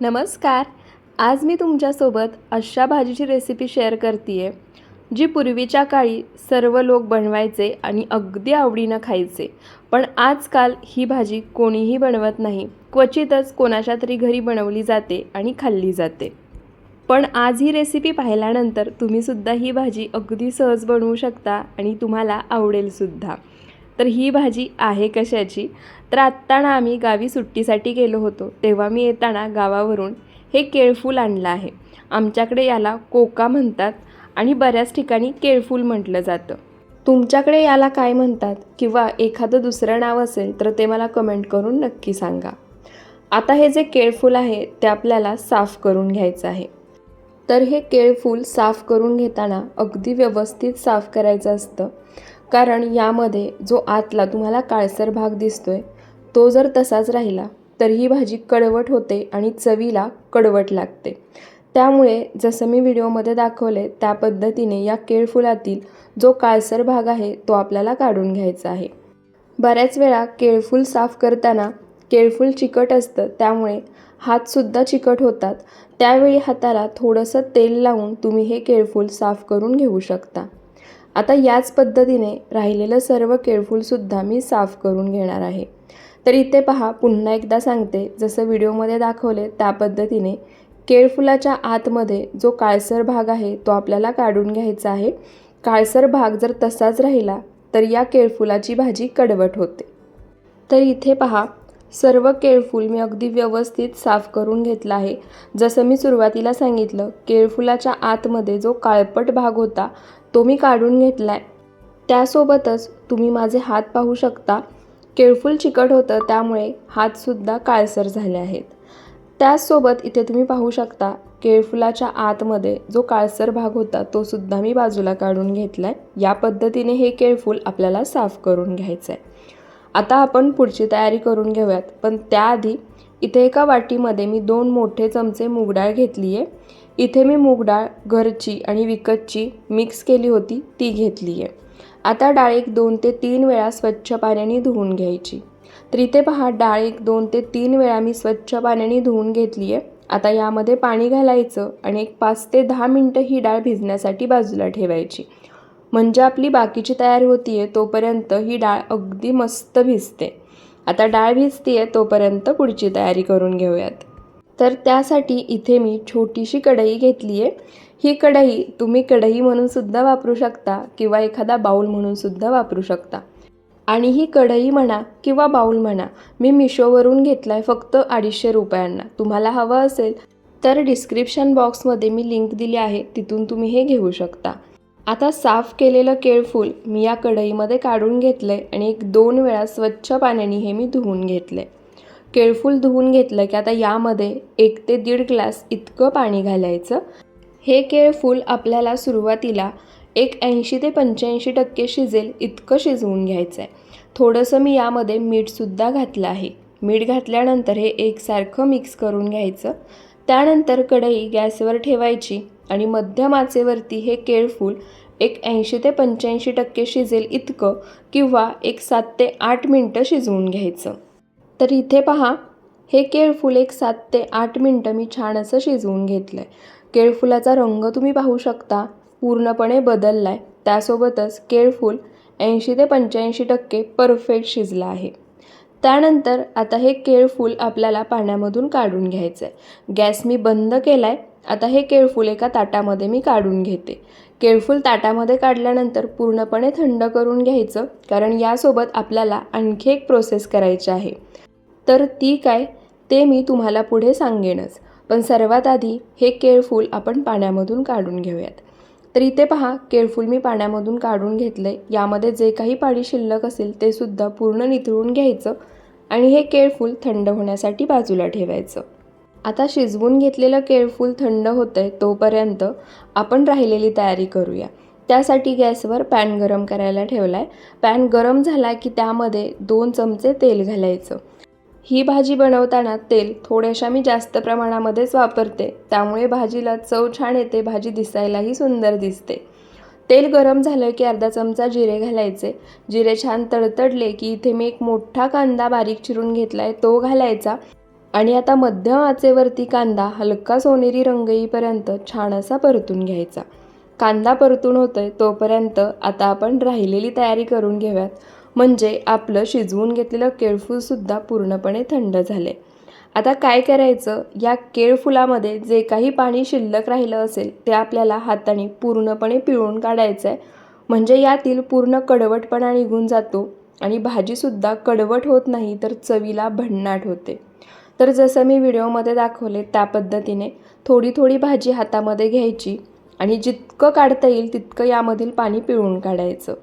नमस्कार. आज मी तुमच्यासोबत अशा भाजीची रेसिपी शेअर करते आहे जी पूर्वीच्या काळी सर्व लोक बनवायचे आणि अगदी आवडीनं खायचे. पण आजकाल ही भाजी कोणीही बनवत नाही. क्वचितच कोणाच्या तरी घरी बनवली जाते आणि खाल्ली जाते. पण आज ही रेसिपी पाहिल्यानंतर तुम्हीसुद्धा ही भाजी अगदी सहज बनवू शकता आणि तुम्हाला आवडेलसुद्धा. तर ही भाजी आहे कशाची? तर आत्ता ना आम्ही गावी सुट्टीसाठी गेलो होतो. तेव्हा मी येताना गावावरून हे केळफूल आणलं आहे. आमच्याकडे याला कोका म्हणतात आणि बऱ्याच ठिकाणी केळफूल म्हटलं जातं. तुमच्याकडे याला काय म्हणतात किंवा एखादं दुसरं नाव असेल तर ते मला कमेंट करून नक्की सांगा. आता हे जे केळफूल आहे ते आपल्याला साफ करून घ्यायचं आहे. तर हे केळफूल साफ करून घेताना अगदी व्यवस्थित साफ करायचं असतं. कारण यामध्ये जो आतला तुम्हाला काळसर भाग दिसतोय तो जर तसाच राहिला तर ही भाजी कडवट होते आणि चवीला कडवट लागते. त्यामुळे जसं मी व्हिडिओमध्ये दाखवले त्या पद्धतीने या केळफुलातील जो काळसर भाग आहे तो आपल्याला काढून घ्यायचा आहे. बऱ्याच वेळा केळफूल साफ करताना केळफूल चिकट असतं त्यामुळे हातसुद्धा चिकट होतात. त्यावेळी हाताला थोडंसं तेल लावून तुम्ही हे केळफूल साफ करून घेऊ शकता. आता याच पद्धतीने राहिलेलं सर्व केळफूलसुद्धा मी साफ करून घेणार आहे. तर इथे पहा पुन्हा एकदा सांगते जसं व्हिडिओमध्ये दाखवले त्या पद्धतीने केळफुलाच्या आतमध्ये जो काळसर भाग आहे तो आपल्याला काढून घ्यायचा आहे. काळसर भाग जर तसाच राहिला तर या केळफुलाची भाजी कडवट होते. तर इथे पहा सर्व केळफूल मी अगदी व्यवस्थित साफ करून घेतला आहे. जसं मी सुरुवातीला सांगितलं केळफुलाच्या आतमध्ये जो काळपट भाग होता तो मी काढून घेतला आहे त्यासोबतच तुम्ही माझे हात पाहू शकता केळफूल चिकट होतं त्यामुळे हातसुद्धा काळसर झाले आहेत. त्याचसोबत इथे तुम्ही पाहू शकता केळफुलाच्या आतमध्ये जो काळसर भाग होता तो सुद्धा मी बाजूला काढून घेतला आहे या पद्धतीने हे केळफूल आपल्याला साफ करून घ्यायचं आहे आता आपण पुढची तयारी करून घेऊयात. पण त्याआधी इथे एका वाटीमध्ये मी दोन मोठे चमचे मूगडाळ घेतली आहे. इथे मी मूगडाळ घरची आणि विकतची मिक्स केली होती ती घेतली आहे. आता डाळ एक दोन ते तीन वेळा स्वच्छ पाण्याने धुवून घ्यायची. तर इथे पहा डाळ एक दोन ते तीन वेळा मी स्वच्छ पाण्याने धुवून घेतली आहे. आता यामध्ये पाणी घालायचं आणि एक पाच ते दहा मिनटं ही डाळ भिजण्यासाठी बाजूला ठेवायची. म्हणजे आपली बाकीची तयारी होती आहे तोपर्यंत ही डाळ अगदी मस्त भिजते. आता डाळ भिजते आहे तोपर्यंत पुढची तयारी करून घेऊयात. तर त्यासाठी इथे मी छोटीशी कढई घेतली आहे ही कढई तुम्ही कढई म्हणूनसुद्धा वापरू शकता किंवा एखादा बाऊल म्हणूनसुद्धा वापरू शकता. आणि ही कढई म्हणा किंवा बाऊल म्हणा मी मिशोवरून घेतला आहे फक्त अडीचशे रुपयांना. तुम्हाला हवं असेल तर डिस्क्रिप्शन बॉक्समध्ये मी लिंक दिली आहे तिथून तुम्ही हे घेऊ शकता. आता साफ केलेलं केळफूल मी या कढईमध्ये काढून घेतलं आहे आणि एक दोन वेळा स्वच्छ पाण्याने हे मी धुवून घेतलं आहे केळफूल धुवून घेतलं की आता यामध्ये एक ते दीड ग्लास इतकं पाणी घालायचं. हे केळफूल आपल्याला सुरुवातीला एक ऐंशी ते पंच्याऐंशी टक्के शिजेल इतकं शिजवून घ्यायचं आहे थोडंसं मी यामध्ये मीठसुद्धा घातलं आहे. मीठ घातल्यानंतर हे एकसारखं मिक्स करून घ्यायचं. त्यानंतर कढई गॅसवर ठेवायची. आणि मध्यम आचेवरती हे केळफूल एक ऐंशी ते पंच्याऐंशी टक्के शिजेल इतकं किंवा एक सात ते आठ मिनटं शिजवून घ्यायचं. तर इथे पहा हे केळफूल एक सात ते आठ मिनटं मी छान असं शिजवून घेतलं आहे केळफुलाचा रंग तुम्ही पाहू शकता पूर्णपणे बदलला आहे त्यासोबतच केळफूल ऐंशी ते पंच्याऐंशी टक्के परफेक्ट शिजलं आहे. त्यानंतर आता हे केळफूल आपल्याला पाण्यामधून काढून घ्यायचं आहे गॅस मी बंद केला आहे आता हे केळफूल एका ताटामध्ये मी काढून घेते. केळफूल ताटामध्ये काढल्यानंतर पूर्णपणे थंड करून घ्यायचं कारण यासोबत आपल्याला आणखी एक प्रोसेस करायची आहे. तर ती काय? ते मी तुम्हाला पुढे सांगेनच. पण सर्वात आधी हे केळफूल आपण पाण्यामधून काढून घेऊयात. तर इथे पहा केळफूल मी पाण्यामधून काढून घेतलं आहे यामध्ये जे काही पाणी शिल्लक असेल ते सुद्धा पूर्ण निथळून घ्यायचं आणि हे केळफूल थंड होण्यासाठी बाजूला ठेवायचं. आता शिजवून घेतलेलं केळफूल थंड होतं आहे तोपर्यंत आपण राहिलेली तयारी करूया. त्यासाठी गॅसवर पॅन गरम करायला ठेवला आहे पॅन गरम झाला की त्यामध्ये दोन चमचे तेल घालायचं. ही भाजी बनवताना तेल थोड्याशा मी जास्त प्रमाणामध्येच वापरते. त्यामुळे भाजीला चव छान येते भाजी दिसायलाही सुंदर दिसते. तेल गरम झालं की अर्धा चमचा जिरे घालायचे. जिरे छान तडतडले की इथे मी एक मोठा कांदा बारीक चिरून घेतला आहे तो घालायचा. आणि आता मध्यम आचेवरती कांदा हलका सोनेरी रंग येईपर्यंत छान असा परतून घ्यायचा. कांदा परतून होतोय तोपर्यंत आता आपण राहिलेली तयारी करून घेऊयात. म्हणजे आपलं शिजवून घेतलेलं केळफूलसुद्धा पूर्णपणे थंड झाले आता काय करायचं? या केळफुलामध्ये जे काही पाणी शिल्लक राहिलं असेल ते आपल्याला हाताने पूर्णपणे पिळून काढायचं आहे म्हणजे यातील पूर्ण कडवटपणा निघून जातो आणि भाजीसुद्धा कडवट होत नाही तर चवीला भन्नाट होते. तर जसं मी व्हिडिओमध्ये दाखवले त्या पद्धतीने थोडी थोडी भाजी हातामध्ये घ्यायची आणि जितकं काढता येईल तितकं यामधील पाणी पिळून काढायचं.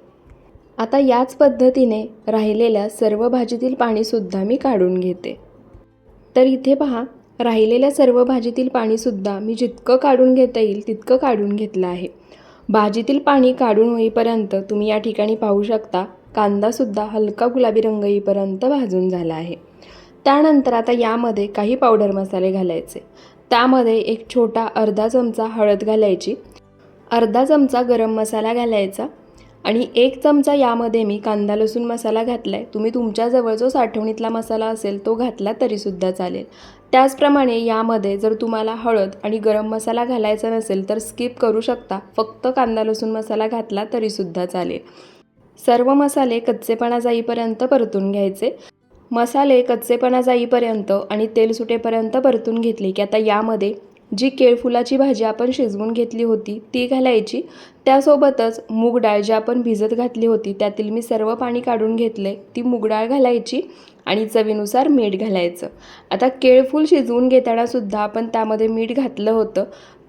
आता याच पद्धतीने राहिलेल्या सर्व भाजीतील पाणीसुद्धा मी काढून घेते. तर इथे पहा राहिलेल्या सर्व भाजीतील पाणीसुद्धा मी जितकं काढून घेता येईल तितकं काढून घेतलं आहे. भाजीतील पाणी काढून होईपर्यंत तुम्ही या ठिकाणी पाहू शकता कांदासुद्धा हलका गुलाबी रंग येईपर्यंत भाजून झाला आहे. त्यानंतर आता यामध्ये काही पावडर मसाले घालायचे. त्यामध्ये एक छोटा अर्धा चमचा हळद घालायची अर्धा चमचा गरम मसाला घालायचा आणि एक चमचा यामध्ये मी कांदा लसूण मसाला घातला आहे तुम्ही तुमच्याजवळ जो साठवणीतला मसाला असेल तो घातला तरीसुद्धा चालेल. त्याचप्रमाणे यामध्ये जर तुम्हाला हळद आणि गरम मसाला घालायचा नसेल तर स्किप करू शकता. फक्त कांदा लसूण मसाला घातला तरीसुद्धा चालेल. सर्व मसाले कच्चेपणा जाईपर्यंत परतून घ्यायचे. मसाले कच्चेपणा जाईपर्यंत आणि तेल सुटेपर्यंत परतून घेतले की आता यामध्ये जी केळफुलाची भाजी आपण शिजवून घेतली होती ती घालायची. त्यासोबतच मूग डाळ जी आपण भिजत घातली होती त्यातील मी सर्व पाणी काढून घेतले. ती मूग डाळ घालायची आणि चवीनुसार मीठ घालायचं. आता केळफूल शिजवून घेतानासुद्धा आपण त्यामध्ये मीठ घातलं होतं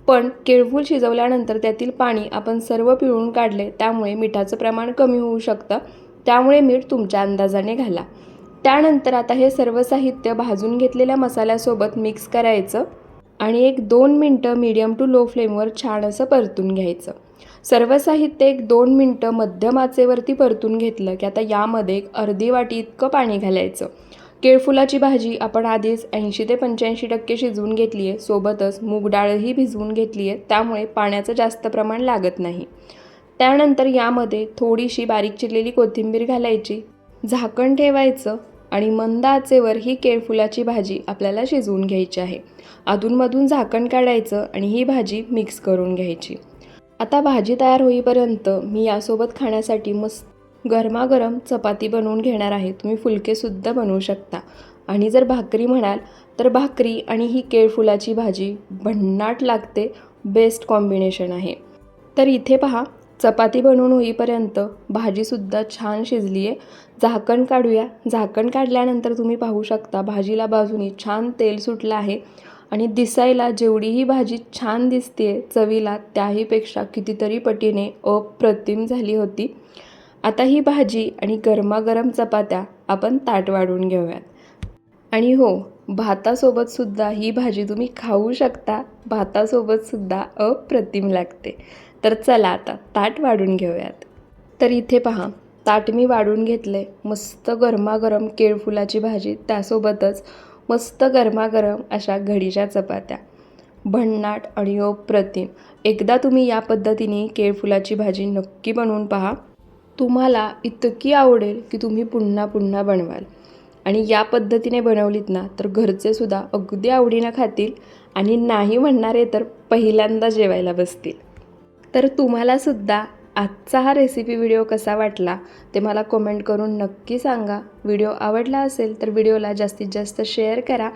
पण केळफूल शिजवल्यानंतर त्यातील पाणी आपण सर्व पिळून काढले. त्यामुळे मिठाचं प्रमाण कमी होऊ शकतं. त्यामुळे मीठ तुमच्या अंदाजाने घाला. त्यानंतर आता हे सर्व साहित्य भाजून घेतलेल्या मसाल्यासोबत मिक्स करायचं आणि एक दोन मिनटं मीडियम टू लो फ्लेमवर छान असं परतून घ्यायचं. सर्व साहित्य एक दोन मिनटं मध्यम आचेवरती परतून घेतलं की आता यामध्ये एक अर्धी वाटी इतकं पाणी घालायचं. केळफुलाची भाजी आपण आधीच ऐंशी ते पंच्याऐंशी टक्के शिजवून घेतली आहे सोबतच मूग डाळही भिजवून घेतली आहे त्यामुळे पाण्याचं जास्त प्रमाण लागत नाही. त्यानंतर यामध्ये थोडीशी बारीक चिरलेली कोथिंबीर घालायची झाकण ठेवायचं आणि मंद आचेवर ही केळफुलाची भाजी आपल्याला शिजवून घ्यायची आहे. अधूनमधून झाकण काढायचं आणि ही भाजी मिक्स करून घ्यायची. आता भाजी तयार होईपर्यंत मी यासोबत खाण्यासाठी मस्त गरमागरम चपाती बनवून घेणार आहे. तुम्ही फुलकेसुद्धा बनवू शकता. आणि जर भाकरी म्हणाल तर भाकरी आणि ही केळफुलाची भाजी भन्नाट लागते. बेस्ट कॉम्बिनेशन आहे. तर इथे पहा चपाती बनवून होईपर्यंत भाजीसुद्धा छान शिजली आहे झाकण काढूया. झाकण काढल्यानंतर तुम्ही पाहू शकता भाजीला बाजूनी छान तेल सुटलं आहे आणि दिसायला जेवढी ही भाजी छान दिसते चवीला त्याहीपेक्षा कितीतरी पटीने अप्रतिम झाली होती. आता ही भाजी आणि गरमागरम चपात्या आपण ताट वाढून घेऊयात. आणि हो भातासोबतसुद्धा ही भाजी तुम्ही खाऊ शकता. भातासोबतसुद्धा अप्रतिम लागते. तर चला आता ताट वाढून घेऊयात. तर इथे पहा ताट मी वाढून घेतले मस्त गरमागरम केळफुलाची भाजी त्यासोबतच मस्त गरमागरम अशा घडीच्या चपात्या. भन्नाट आणि अप्रतिम. एकदा तुम्ही या पद्धतीने केळफुलाची भाजी नक्की बनवून पहा. तुम्हाला इतकी आवडेल की तुम्ही पुन्हा पुन्हा बनवाल. आणि या पद्धतीने बनवलीत ना तर घरचे सुद्धा अगदी आवडीनं खातील आणि नाही म्हणणारे तर पहिल्यांदा जेवायला बसतील. तर तुम्हालासुद्धा आजचा हा रेसिपी व्हिडिओ कसा वाटला ते मला कमेंट करून नक्की सांगा. व्हिडिओ आवडला असेल तर व्हिडिओला जास्तीत जास्त शेअर करा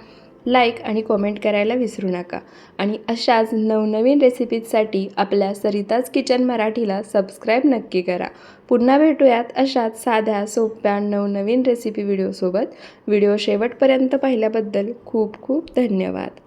लाईक आणि कॉमेंट करायला विसरू नका. आणि अशाच नवनवीन रेसिपीजसाठी आपल्या सरिताज किचन मराठीला सबस्क्राईब नक्की करा. पुन्हा भेटूयात अशाच साध्या सोप्या नवनवीन रेसिपी व्हिडिओसोबत व्हिडिओ शेवटपर्यंत पाहिल्याबद्दल खूप खूप धन्यवाद.